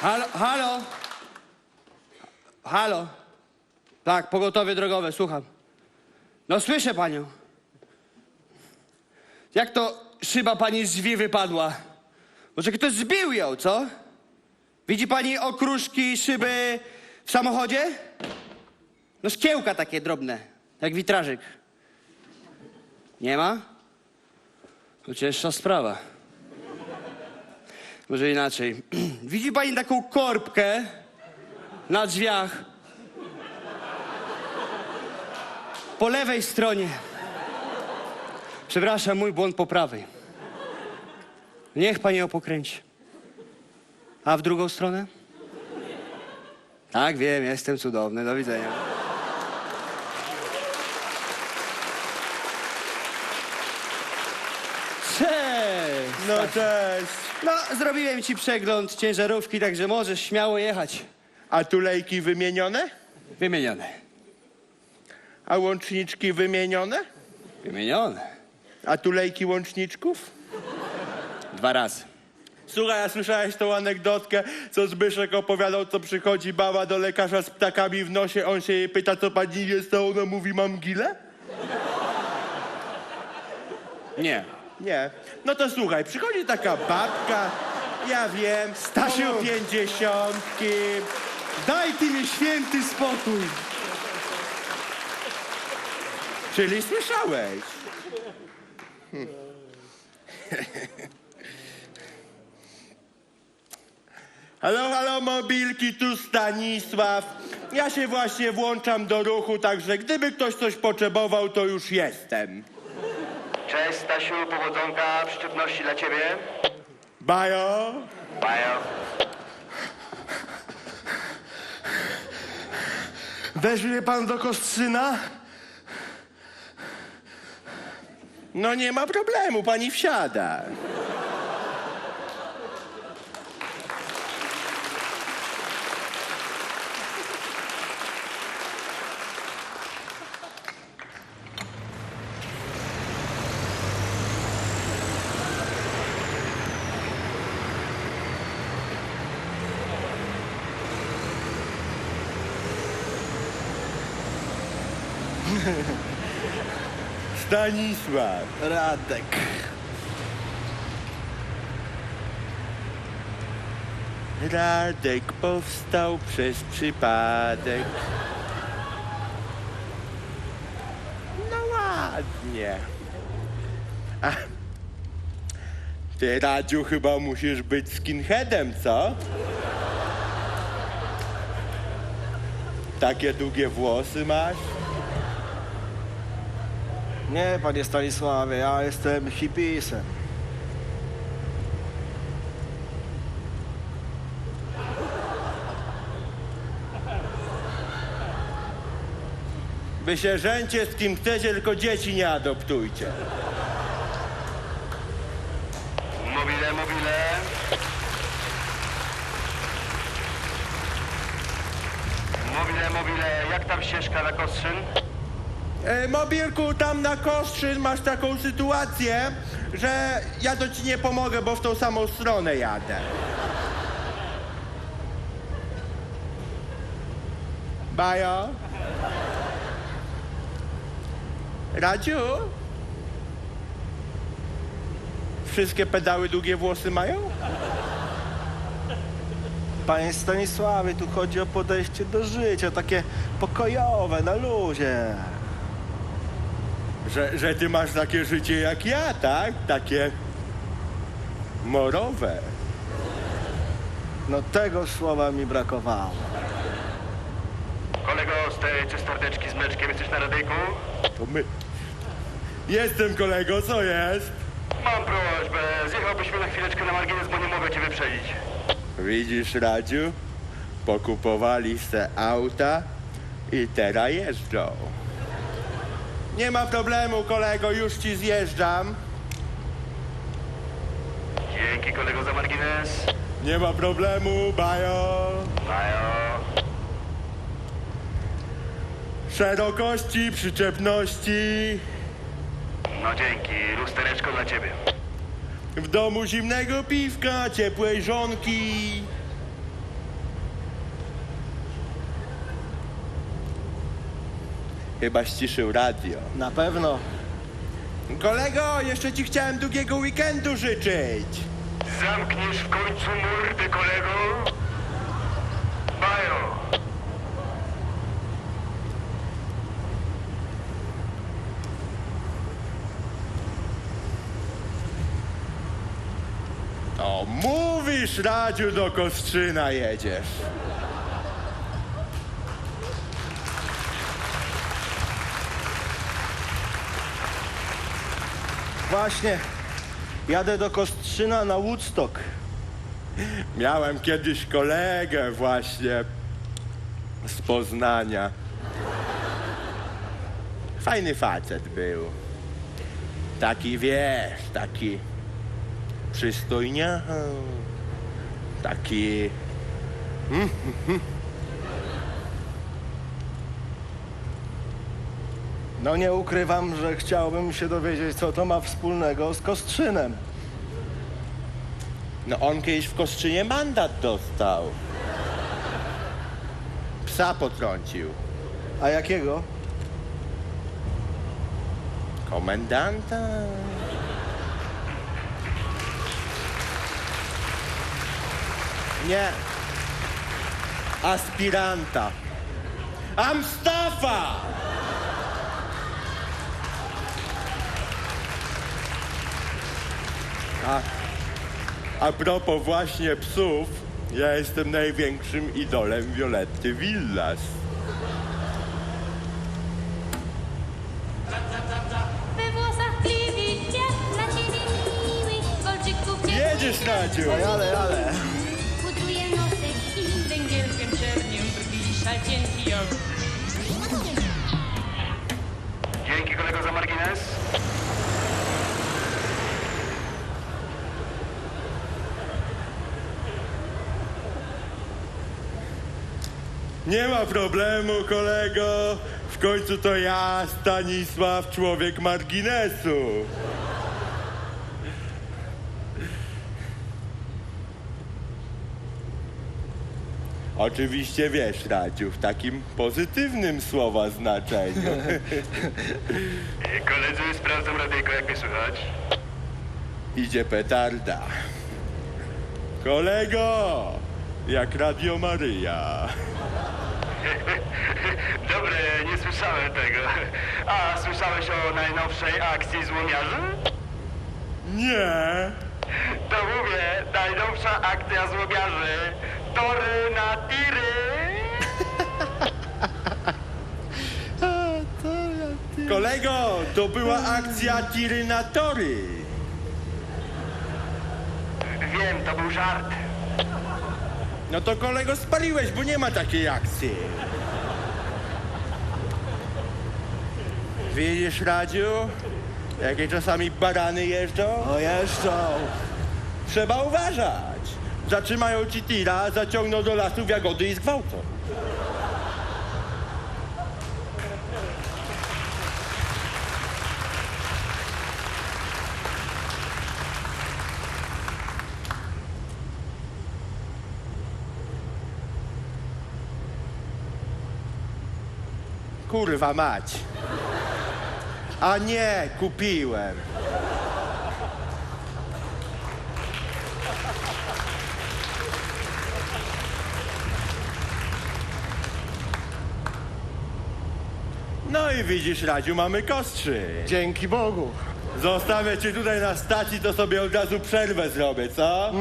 Halo, halo? Halo? Tak, pogotowie drogowe, słucham. No słyszę panią. Jak to szyba pani z drzwi wypadła? Może ktoś zbił ją, co? Widzi pani okruszki, szyby w samochodzie? No szkiełka takie drobne, jak witrażyk. Nie ma? To cięższa sprawa. Może inaczej. Widzi pani taką korbkę na drzwiach? Po lewej stronie. Przepraszam, mój błąd po prawej. Niech pani ją pokręci. A w drugą stronę? Tak, wiem, jestem cudowny. Do widzenia. Cześć! No cześć. No, zrobiłem ci przegląd ciężarówki, także możesz śmiało jechać. A tulejki wymienione? Wymienione. A łączniczki wymienione? Wymienione. A tulejki łączniczków? Dwa razy. Słuchaj, a słyszałeś tą anegdotkę, co Zbyszek opowiadał, co przychodzi baba do lekarza z ptakami w nosie, on się jej pyta, co pani jest, a ona mówi, mam gilę? Nie. Nie. No to słuchaj, przychodzi taka babka, ja wiem, Stasiu! koło pięćdziesiątki, Daj ty mi święty spokój. czyli słyszałeś. Hm. Halo, halo, mobilki, tu Stanisław. Ja się właśnie włączam do ruchu, także gdyby ktoś coś potrzebował, to już jestem. Cześć Stasiu, powodzonka, przyczepności dla ciebie. Bajo, Bajo. Weźmie pan do Kostrzyna? no nie ma problemu, pani wsiada. Stanisław. Radek. Radek powstał przez przypadek. No ładnie. A ty, Radziu, chyba musisz być skinheadem, co? Takie długie włosy masz? Nie, panie Stanisławie, ja jestem hipisem. Wy się żęcie z kim chcecie, tylko dzieci nie adoptujcie. Mobile, mobile. Mobile, mobile, jak tam ścieżka na Kostrzyn? E, mobilku, tam na Kostrzyn masz taką sytuację, że ja to ci nie pomogę, bo w tą samą stronę jadę. Bajo? Radziu? Wszystkie pedały długie włosy mają? Panie Stanisławie, tu chodzi o podejście do życia, takie pokojowe, na luzie. Że, że ty masz takie życie jak ja, tak? Takie morowe. No tego słowa mi brakowało. Kolego z tej czystardeczki z mleczkiem, jesteś na radyjku? To my. Jestem kolego, co jest? Mam prośbę, zjechałbyś mnie na chwileczkę na margines, bo nie mogę cię wyprzedzić. Widzisz, Radziu? Pokupowali se auta i teraz jeżdżą. Nie ma problemu, kolego, już ci zjeżdżam. Dzięki kolego za margines. Nie ma problemu, bajo. Bajo. Szerokości, przyczepności. No dzięki, lustereczko dla ciebie. W domu zimnego piwka, ciepłej żonki. Chyba ściszył radio. Na pewno. Kolego, jeszcze ci chciałem długiego weekendu życzyć. Zamkniesz w końcu mordę, kolego? Bajo! O, mówisz, Radziu, do Kostrzyna jedziesz. Właśnie. Jadę do Kostrzyna na Woodstock. Miałem kiedyś kolegę właśnie z Poznania. Fajny facet był. Taki, wiesz, taki przystojnia. Taki... No nie ukrywam, że chciałbym się dowiedzieć, co to ma wspólnego z Kostrzynem. No on kiedyś w Kostrzynie mandat dostał. Psa potrącił. A jakiego? Komendanta. Nie. Aspiranta. Amstafa! A, a propos właśnie psów, ja jestem największym idolem Violetty Villas. We włosach gliwicie, dla ciebie miły, kolczyków ciepłych Jedziesz, Nadziu! Ale, ale. Pudruje nosek i Węgielkiem czernią brwi, szalcienki ją. Dzięki, kolego, za margines. Nie ma problemu, kolego. W końcu to ja, Stanisław, człowiek marginesu. Oczywiście wiesz, Radziu, w takim pozytywnym słowa znaczeniu. Koledzy, sprawdzam radyjko, jak mnie słychać. Idzie petarda. Kolego, jak Radio Maryja. Dobre, nie słyszałem tego. A, słyszałeś o najnowszej akcji złomiarzy? Nie. To mówię, najnowsza akcja złomiarzy. Tory na tiry. Kolego, to była akcja Tiry na tory. Wiem, to był żart. No to kolego spaliłeś, bo nie ma takiej akcji. Widzisz, Radziu? Jakie czasami barany jeżdżą? No jeszcze. Trzeba uważać. Zatrzymają ci tira, zaciągną do lasu w jagody i zgwałcą. Kurwa mać. A nie, kupiłem. No i widzisz, Radziu, mamy kostrzy. Dzięki Bogu. Zostawię cię tutaj na stacji, to sobie od razu przerwę zrobię, co?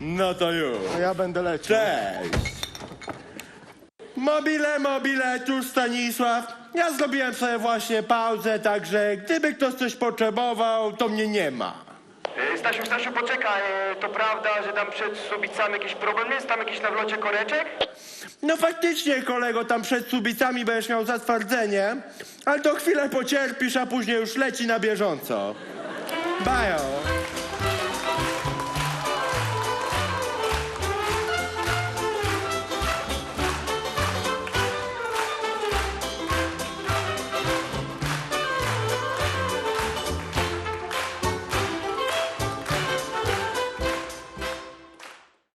No to już. Ja będę leciał. Cześć! Mobile, mobile, tu Stanisław. Ja zrobiłem sobie właśnie pauzę, także gdyby ktoś coś potrzebował, to mnie nie ma. E, Stasiu, Stasiu, poczekaj. E, To prawda, że tam przed Subicami jakiś problem jest? Tam jakiś na wlocie koreczek? No faktycznie, kolego, tam przed Subicami będziesz miał zatwardzenie, ale to chwilę pocierpisz, a później już leci na bieżąco. Bajo!